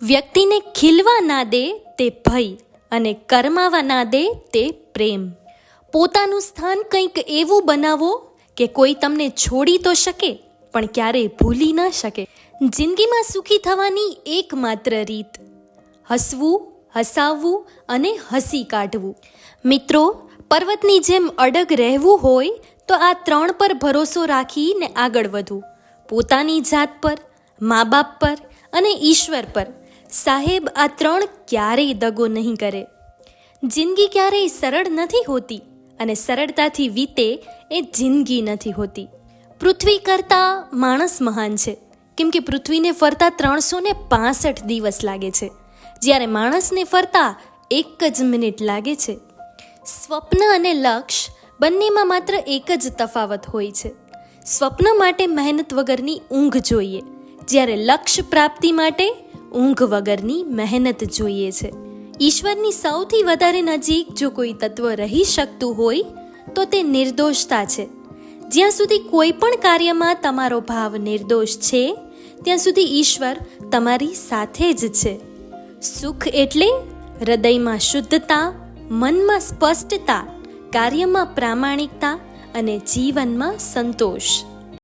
વ્યક્તિને ખીલવા ના દે તે ભય અને કરમાવા ના દે તે પ્રેમ. પોતાનું સ્થાન કંઈક એવું બનાવો કે કોઈ તમને છોડી તો શકે, પણ ક્યારેય ભૂલી ન શકે. જિંદગીમાં સુખી થવાની એકમાત્ર રીત, હસવું, હસાવવું અને હસી કાઢવું. મિત્રો, પર્વતની જેમ અડગ રહેવું હોય તો આ ત્રણ પર ભરોસો રાખીને આગળ વધવું. પોતાની જાત પર, મા બાપ પર અને ઈશ્વર પર. સાહેબ, આ ત્રણ ક્યારેય દગો નહીં કરે. જિંદગી ક્યારેય સરળ નથી હોતી અને સરળતાથી વીતે એ જિંદગી નથી હોતી. પૃથ્વી કરતાં માણસ મહાન છે. કેમ કે પૃથ્વીને ફરતા ત્રણસો ને પાસઠ દિવસ લાગે છે. જ્યારે માણસને ફરતા એક જ મિનિટ લાગે છે. સ્વપ્ન અને લક્ષ્ય બંનેમાં માત્ર એક જ તફાવત હોય છે. સ્વપ્ન માટે મહેનત વગરની ઊંઘ જોઈએ. જ્યારે લક્ષ્ય પ્રાપ્તિ માટે ઊંઘ વગરની મહેનત જોઈએ છે. ઈશ્વરની સૌથી વધારે નજીક જો કોઈ તત્વ રહી શકતું હોય, તો તે નિર્દોષતા છે. જ્યાં સુધી કોઈ પણ કાર્યમાં તમારો ભાવ નિર્દોષ છે, ત્યાં સુધી ઈશ્વર તમારી સાથે જ છે. સુખ એટલે હૃદયમાં શુદ્ધતા, મનમાં સ્પષ્ટતા, કાર્યમાં પ્રામાણિકતા અને જીવનમાં સંતોષ.